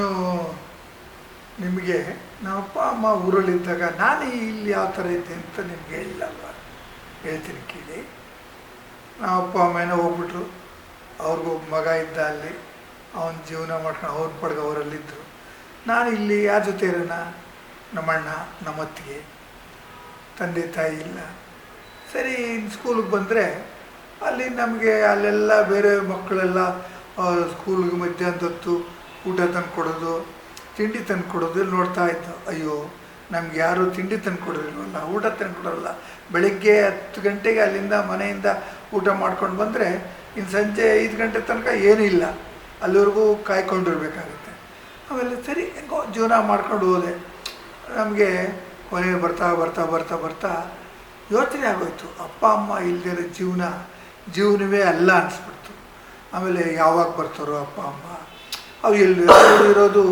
ಇನ್ನು ನಿಮಗೆ, ನಮ್ಮ ಅಪ್ಪ, ಅಮ್ಮ ಊರಲ್ಲಿದ್ದಾಗ ನಾನು ಇಲ್ಲಿ ಯಾವ ಥರ ಇದ್ದೆ ಅಂತ ನಿಮ್ಗೆ ಹೇಳಿಲ್ಲಲ್ವ ಹೇಳ್ತೀನಿ ಕೇಳಿ. ನಮ್ಮ ಅಪ್ಪ, ಅಮ್ಮ ಏನೋ ಹೋಗ್ಬಿಟ್ರು. ಅವ್ರಿಗೊಬ್ಬ ಮಗ ಇದ್ದ ಅಲ್ಲಿ. ಅವನ ಜೀವನ ಮಾಡ್ಕೊಂಡು ಅವ್ರ ಪಡ್ಗ ಅವರಲ್ಲಿದ್ದರು ನಾನು ಇಲ್ಲಿ ಯಾರ ಜೊತೆ ಇರೋಣ? ನಮ್ಮಣ್ಣ, ನಮ್ಮತ್ತಿಗೆ. ತಂದೆ, ತಾಯಿ ಇಲ್ಲ. ಸರಿ ಸ್ಕೂಲಿಗೆ ಬಂದರೆ ಅಲ್ಲಿ ನಮಗೆ ಅಲ್ಲೆಲ್ಲ ಬೇರೆ ಮಕ್ಕಳೆಲ್ಲ ಸ್ಕೂಲ್ಗೆ ಮಧ್ಯಾಹ್ನದ ಹೊತ್ತು ಊಟ ತಂದು ಕೊಡೋದು, ತಿಂಡಿ ತಂದು ಕೊಡೋದು ನೋಡ್ತಾ ಇತ್ತು. ಅಯ್ಯೋ, ನಮ್ಗೆ ಯಾರು ತಿಂಡಿ ತಂದು ಕೊಡೋದಿಲ್ವಲ್ಲ ಊಟ ತಂದು ಕೊಡೋಲ್ಲ ಬೆಳಿಗ್ಗೆ ಹತ್ತು ಗಂಟೆಗೆ ಅಲ್ಲಿಂದ ಮನೆಯಿಂದ ಊಟ ಮಾಡ್ಕೊಂಡು ಬಂದರೆ ಇನ್ನು ಸಂಜೆ ಐದು ಗಂಟೆ ತನಕ ಏನೂ ಇಲ್ಲ. ಅಲ್ಲಿವರೆಗೂ ಕಾಯ್ಕೊಂಡಿರ್ಬೇಕಾಗುತ್ತೆ. ಆಮೇಲೆ ಸರಿ, ಹೆಂಗೋ ಜೀವನ ಮಾಡ್ಕೊಂಡು ಹೋದೆ. ನಮಗೆ ಕೊನೆಗೆ ಬರ್ತಾ ಬರ್ತಾ ಬರ್ತಾ ಬರ್ತಾ ಯೋಚನೆ ಆಗೋಯ್ತು. ಅಪ್ಪ, ಅಮ್ಮ ಇಲ್ದಿರೋ ಜೀವನ, ಜೀವನವೇ ಅಲ್ಲ ಅನಿಸ್ಬಿಡ್ತು. ಆಮೇಲೆ ಯಾವಾಗ ಬರ್ತಾರೋ ಅಪ್ಪ, ಅಮ್ಮ ಅವು ಇಲ್ಲಿ ಇರೋದು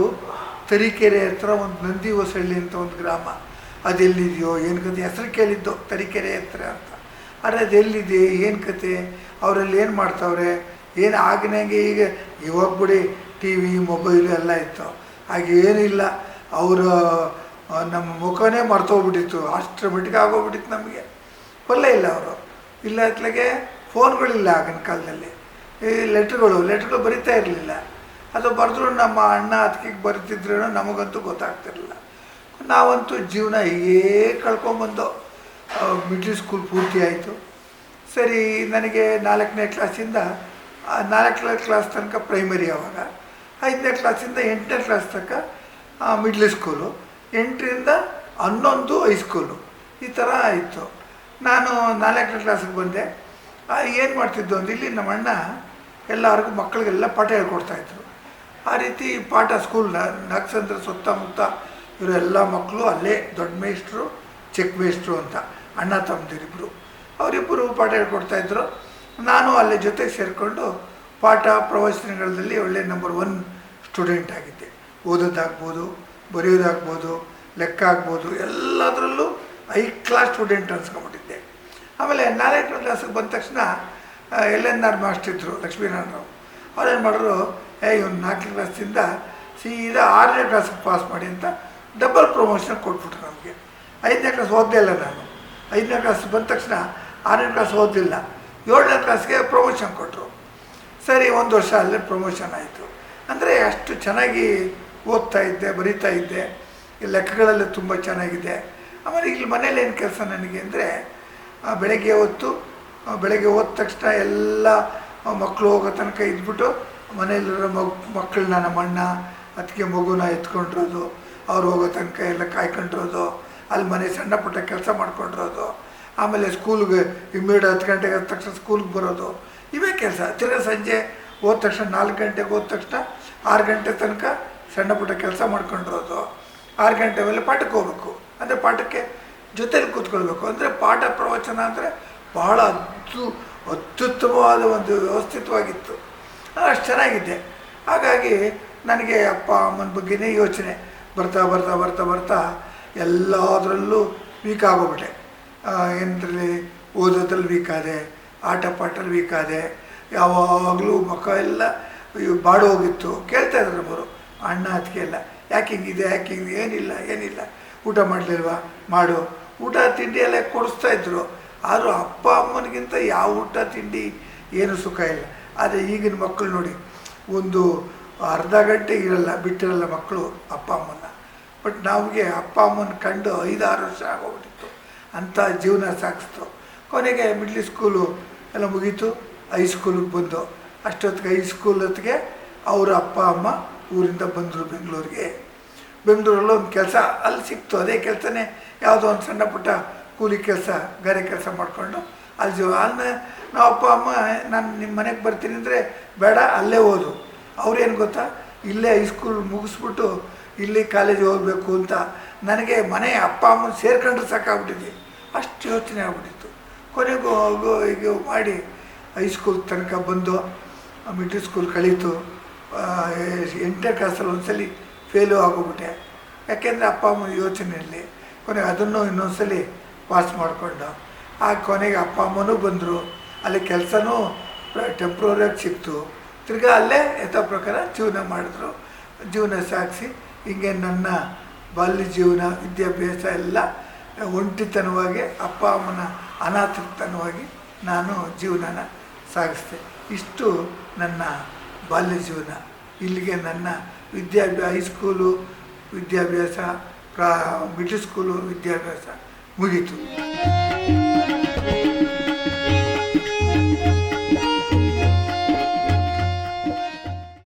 ತರೀಕೆರೆ ಹತ್ರ ಒಂದು ನಂದಿ ಹೊಸಳ್ಳಿ ಅಂತ ಒಂದು ಗ್ರಾಮ. ಅದೆಲ್ಲಿದೆಯೋ, ಏನು ಕತೆ? ಹೆಸರು ಕೇಳಿದ್ದು, ತರೀಕೆರೆ ಹತ್ರ ಅಂತ. ಆದರೆ ಅದೆಲ್ಲಿದೆ? ಏನು ಕತೆ? ಅವರಲ್ಲಿ ಏನು ಮಾಡ್ತಾವ್ರೆ? ಏನು ಆಗಿನಾಗೆ ಈಗ ಇವಾಗ ಬಿಡಿ ಟಿ ವಿ, ಮೊಬೈಲು ಎಲ್ಲ ಇತ್ತು. ಹಾಗೆ ಏನಿಲ್ಲ ಅವರ ನಮ್ಮ ಮುಖನೇ ಮರ್ತೋಗ್ಬಿಟ್ಟಿತ್ತು ಅಷ್ಟರ ಮಟ್ಟಿಗೆ ಆಗೋಗ್ಬಿಟ್ಟಿತ್ತು ನಮಗೆ. ಬರಲೇ ಇಲ್ಲ ಅವರು. ಇಲ್ಲ ಅತ್ಲಾಗೆ ಫೋನ್ಗಳಿಲ್ಲ ಆಗಿನ ಕಾಲದಲ್ಲಿ. ಈ ಲೆಟ್ರ್ಗಳು ಲೆಟ್ರ್ಗಳು ಬರಿತಾ ಇರಲಿಲ್ಲ. ಅದು ಬರೆದ್ರು ನಮ್ಮ ಅಣ್ಣ ಅದಕ್ಕೆ ಬರ್ತಿದ್ರು ನಮಗಂತೂ ಗೊತ್ತಾಗ್ತಿರಲಿಲ್ಲ. ನಾವಂತೂ ಜೀವನ ಹೀಗೇ ಕಳ್ಕೊಂಬಂದು ಮಿಡ್ಲ್ ಸ್ಕೂಲ್ ಪೂರ್ತಿ ಆಯಿತು. ಸರಿ, ನನಗೆ ನಾಲ್ಕನೇ ಕ್ಲಾಸಿಂದ ನಾಲ್ಕನೇ ಕ್ಲಾಸ್ ತನಕ ಪ್ರೈಮರಿ ಆವಾಗ ಐದನೇ ಕ್ಲಾಸಿಂದ ಎಂಟನೇ ಕ್ಲಾಸ್ ತನಕ ಮಿಡ್ಲ್ ಸ್ಕೂಲು ಎಂಟರಿಂದ ಹನ್ನೊಂದು ಹೈಸ್ಕೂಲು ಈ ಥರ ಆಯಿತು. ನಾನು ನಾಲ್ಕನೇ ಕ್ಲಾಸಿಗೆ ಬಂದೆ. ಏನು ಮಾಡ್ತಿದ್ದು ಅಂದ್ರೆ ಇಲ್ಲಿ ನಮ್ಮ ಅಣ್ಣ ಎಲ್ಲರಿಗೂ ಮಕ್ಕಳಿಗೆಲ್ಲ ಪಾಠ ಹೇಳ್ಕೊಡ್ತಾಯಿದ್ರು ಆ ರೀತಿ ಪಾಠ ಸ್ಕೂಲ್ ನಕ್ಸಂದ್ರ ಸುತ್ತಮುತ್ತ ಇವರೆಲ್ಲ ಮಕ್ಕಳು ಅಲ್ಲೇ ದೊಡ್ಡ ಮೇಷ್ಟ್ರು, ಚಿಕ್ಕ ಮೇಷ್ಟ್ರು ಅಂತ ಅಣ್ಣ ತಮ್ಮದಿರಿಬ್ಬರು ಅವರಿಬ್ಬರು ಪಾಠ ಹೇಳ್ಕೊಡ್ತಾಯಿದ್ರು ನಾನು ಅಲ್ಲೇ ಜೊತೆ ಸೇರಿಕೊಂಡು ಪಾಠ ಪ್ರವಚನಗಳಲ್ಲಿ ಒಳ್ಳೆ ನಂಬರ್ ಒನ್ ಸ್ಟೂಡೆಂಟ್ ಆಗಿದ್ದೆ. ಓದೋದಾಗ್ಬೋದು, ಬರೆಯೋದಾಗ್ಬೋದು, ಲೆಕ್ಕ ಆಗ್ಬೋದು, ಎಲ್ಲದರಲ್ಲೂ ಹೈ ಕ್ಲಾಸ್ ಸ್ಟೂಡೆಂಟ್ ಅನ್ಸ್ಕೊಂಬಿಟ್ಟಿದ್ದೆ ಆಮೇಲೆ ನಾಲ್ಕನೇ ಕ್ಲಾಸಿಗೆ ಬಂದ ತಕ್ಷಣ ಎಲ್ ಎನ್ ಆರ್ ಮಾಸ್ಟರ್ ಇದ್ದರು ಲಕ್ಷ್ಮೀನಾರಾಯಣರಾವ್ ಅವ್ರೇನು ಮಾಡಿದ್ರು ಏ, ಇವನು ನಾಲ್ಕನೇ ಕ್ಲಾಸಿಂದ ಸೀದಾ ಆರನೇ ಕ್ಲಾಸಿಗೆ ಪಾಸ್ ಮಾಡಿ ಅಂತ ಡಬಲ್ ಪ್ರಮೋಷನ್ ಕೊಟ್ಬಿಟ್ರು ನಮಗೆ. ಐದನೇ ಕ್ಲಾಸ್ ಓದಲೇ ಇಲ್ಲ ನಾನು. ಐದನೇ ಕ್ಲಾಸ್ ಬಂದ ತಕ್ಷಣ ಆರನೇ ಕ್ಲಾಸ್ ಓದಲಿಲ್ಲ ಏಳನೇ ಕ್ಲಾಸ್ಗೆ ಪ್ರಮೋಷನ್ ಕೊಟ್ಟರು ಸರಿ, ಒಂದು ವರ್ಷ ಅಲ್ಲೇ ಪ್ರಮೋಷನ್ ಆಯಿತು. ಅಂದರೆ ಅಷ್ಟು ಚೆನ್ನಾಗಿ ಓದ್ತಾ ಇದ್ದೆ, ಬರಿತಾ ಇದ್ದೆ. ಲೆಕ್ಕಗಳಲ್ಲಿ ತುಂಬ ಚೆನ್ನಾಗಿದೆ. ಆಮೇಲೆ ಇಲ್ಲಿ ಮನೇಲಿ ಏನು ಕೆಲಸ ನನಗೆ ಅಂದರೆ ಬೆಳಗ್ಗೆ ಹೊತ್ತು ಬೆಳಗ್ಗೆ ಹೋದ ತಕ್ಷಣ ಎಲ್ಲ ಮಕ್ಕಳು ಹೋಗೋ ತನಕ ಇದ್ಬಿಟ್ಟು ಮನೆಯಲ್ಲಿರೋ ಮಗ, ಮಕ್ಕಳನ್ನ ನಮ್ಮ ಅಣ್ಣ ಅದಕ್ಕೆ ಮಗುನ ಎತ್ಕೊಂಡಿರೋದು, ಅವ್ರು ಹೋಗೋ ತನಕ ಎಲ್ಲ ಕಾಯ್ಕೊಂಡಿರೋದು, ಅಲ್ಲಿ ಮನೆ ಸಣ್ಣ ಪುಟ್ಟ ಕೆಲಸ ಮಾಡ್ಕೊಂಡಿರೋದು, ಆಮೇಲೆ ಸ್ಕೂಲ್ಗೆ ಇಮ್ಮಿಡಿಯೇಟ್ ಹತ್ತು ಗಂಟೆಗೆ ಹತ್ತು ತಕ್ಷಣ ಸ್ಕೂಲ್ಗೆ ಬರೋದು, ಇವೇ ಕೆಲಸ. ತಿರ್ಗಿ ಸಂಜೆ ಹೋದ ತಕ್ಷಣ ನಾಲ್ಕು ಗಂಟೆಗೆ ಹೋದ ತಕ್ಷಣ ಆರು ಗಂಟೆ ತನಕ ಸಣ್ಣ ಪುಟ್ಟ ಕೆಲಸ ಮಾಡ್ಕೊಂಡಿರೋದು. ಆರು ಗಂಟೆ ಮೇಲೆ ಪಾಠಕ್ಕೆ ಹೋಗ್ಬೇಕು. ಅಂದರೆ ಪಾಠಕ್ಕೆ ಜೊತೆಲಿ ಕೂತ್ಕೊಳ್ಬೇಕು. ಅಂದರೆ ಪಾಠ ಪ್ರವಚನ ಅಂದರೆ ಬಹಳ ಅದ್ದು ಅತ್ಯುತ್ತಮವಾದ ಒಂದು ವ್ಯವಸ್ಥಿತವಾಗಿತ್ತು. ಅಷ್ಟು ಚೆನ್ನಾಗಿದ್ದೆ ಹಾಗಾಗಿ ನನಗೆ ಅಪ್ಪ, ಅಮ್ಮನ ಬಗ್ಗೆನೇ ಯೋಚನೆ. ಬರ್ತಾ ಬರ್ತಾ ಬರ್ತಾ ಬರ್ತಾ ಎಲ್ಲದರಲ್ಲೂ ವೀಕ್ ಆಗೋಗ್ಬಿಟ್ಟೆ. ಏನಂದ್ರಲ್ಲಿ ಓದೋದ್ರಲ್ಲಿ ವೀಕ್ ಆದೆ ಆಟ ಪಾಠಲ್ಲಿ ವೀಕ್ ಆದೆ, ಯಾವಾಗಲೂ ಮುಖ ಎಲ್ಲ ಬಾಡೋಗಿತ್ತು ಕೇಳ್ತಾ ಇದ್ರು ಅವರು ಅಣ್ಣ ಅದಕ್ಕೆ ಎಲ್ಲ, ಯಾಕೆ ಹಿಂಗಿದೆ, ಯಾಕೆ ಹಿಂಗೆ, ಏನಿಲ್ಲ ಏನಿಲ್ಲ. ಊಟ ಮಾಡಲಿಲ್ವಾ? ಮಾಡು. ಊಟ, ತಿಂಡಿ ಎಲ್ಲ ಕೊಡಿಸ್ತಾ ಇದ್ರು. ಆದರೂ ಅಪ್ಪ, ಅಮ್ಮನಿಗಿಂತ ಯಾವ ಊಟ, ತಿಂಡಿ, ಏನು ಸುಖ ಇಲ್ಲ. ಆದರೆ ಈಗಿನ ಮಕ್ಕಳು ನೋಡಿ, ಒಂದು ಅರ್ಧ ಗಂಟೆ ಇರಲ್ಲ, ಬಿಟ್ಟಿರಲ್ಲ ಮಕ್ಕಳು ಅಪ್ಪ ಅಮ್ಮನ ಬಟ್ ನಮಗೆ ಅಪ್ಪ ಅಮ್ಮನ ಕಂಡು ಐದಾರು ವರ್ಷ ಆಗೋಗ್ಬಿಟ್ಟಿತ್ತು. ಅಂಥ ಜೀವನ ಸಾಗಿಸ್ತು. ಕೊನೆಗೆ ಮಿಡ್ಲ್ ಸ್ಕೂಲು ಎಲ್ಲ ಮುಗೀತು. ಹೈಸ್ಕೂಲಿಗೆ ಬಂದು, ಅಷ್ಟೊತ್ತಿಗೆ ಹೈಸ್ಕೂಲ್ ಹೊತ್ತಿಗೆ ಅವರ ಅಪ್ಪ ಅಮ್ಮ ಊರಿಂದ ಬಂದರು ಬೆಂಗಳೂರಿಗೆ. ಬೆಂಗಳೂರಲ್ಲಿ ಒಂದು ಕೆಲಸ, ಅಲ್ಲಿ ಸಿಕ್ತು, ಅದೇ ಕೆಲಸನೇ. ಯಾವುದೋ ಒಂದು ಸಣ್ಣ ಪುಟ್ಟ ಕೂಲಿ ಕೆಲಸ ಗಾರೆ ಕೆಲಸ ಮಾಡಿಕೊಂಡು ಅಲ್ಲಿ ಜೀವ ಅಲ್ಲಿ ನಾವು ಅಪ್ಪ, ಅಮ್ಮ, ನಾನು ನಿಮ್ಮ ಮನೆಗೆ ಬರ್ತೀನಿ ಅಂದರೆ ಬೇಡ, ಅಲ್ಲೇ ಓದು. ಅವ್ರೇನು ಗೊತ್ತಾ? ಇಲ್ಲೇ ಹೈಸ್ಕೂಲ್ ಮುಗಿಸ್ಬಿಟ್ಟು ಇಲ್ಲಿ ಕಾಲೇಜ್ ಹೋಗಬೇಕು ಅಂತ. ನನಗೆ ಮನೆ ಅಪ್ಪ, ಅಮ್ಮನ ಸೇರ್ಕೊಂಡ್ರೆ ಸಾಕಾಗ್ಬಿಟ್ಟಿದೆ ಅಷ್ಟು ಯೋಚನೆ ಆಗ್ಬಿಟ್ಟಿತ್ತು. ಕೊನೆಗೂ ಹೋಗು, ಹೀಗೆ ಮಾಡಿ ಹೈಸ್ಕೂಲ್ ತನಕ ಬಂದು ಮಿಡ್ಲ್ ಸ್ಕೂಲ್ ಕಳೀತು. ಎಂಟನೇ ಕ್ಲಾಸಲ್ಲಿ ಒಂದ್ಸಲಿ ಫೇಲು ಆಗೋಗ್ಬಿಟ್ಟೆ. ಯಾಕೆಂದರೆ ಅಪ್ಪ, ಅಮ್ಮನ ಯೋಚನೆಯಲ್ಲಿ ಕೊನೆಗೆ ಅದನ್ನು ಇನ್ನೊಂದ್ಸಲಿ ಪಾಸ್ ಮಾಡಿಕೊಂಡು. ಆ ಕೊನೆಗೆ ಅಪ್ಪ ಅಮ್ಮನೂ ಬಂದರು. ಅಲ್ಲಿ ಕೆಲಸನೂ ಟೆಂಪ್ರವರಿಯಾಗಿ ಸಿಕ್ತು. ತಿರ್ಗಾ ಅಲ್ಲೇ ಯಥ ಪ್ರಕಾರ ಜೀವನ ಮಾಡಿದ್ರು. ಜೀವನ ಸಾಗಿಸಿ, ಹಿಂಗೆ ನನ್ನ ಬಾಲ್ಯ ಜೀವನ, ವಿದ್ಯಾಭ್ಯಾಸ ಎಲ್ಲ ಒಂಟಿತನವಾಗಿ ಅಪ್ಪ ಅಮ್ಮನ ಅನಾಥತನವಾಗಿ ನಾನು ಜೀವನನ ಸಾಗಿಸಿದೆ. ಇಷ್ಟು ನನ್ನ ಬಾಲ್ಯ ಜೀವನ. ಇಲ್ಲಿಗೆ ನನ್ನ ವಿದ್ಯಾಭ್ಯಾಸ ಹೈಸ್ಕೂಲು ವಿದ್ಯಾಭ್ಯಾಸ ಪ್ರಾ ಮಿಡ್ಲ್ ಸ್ಕೂಲು ವಿದ್ಯಾಭ್ಯಾಸ ಮುಗೀತು.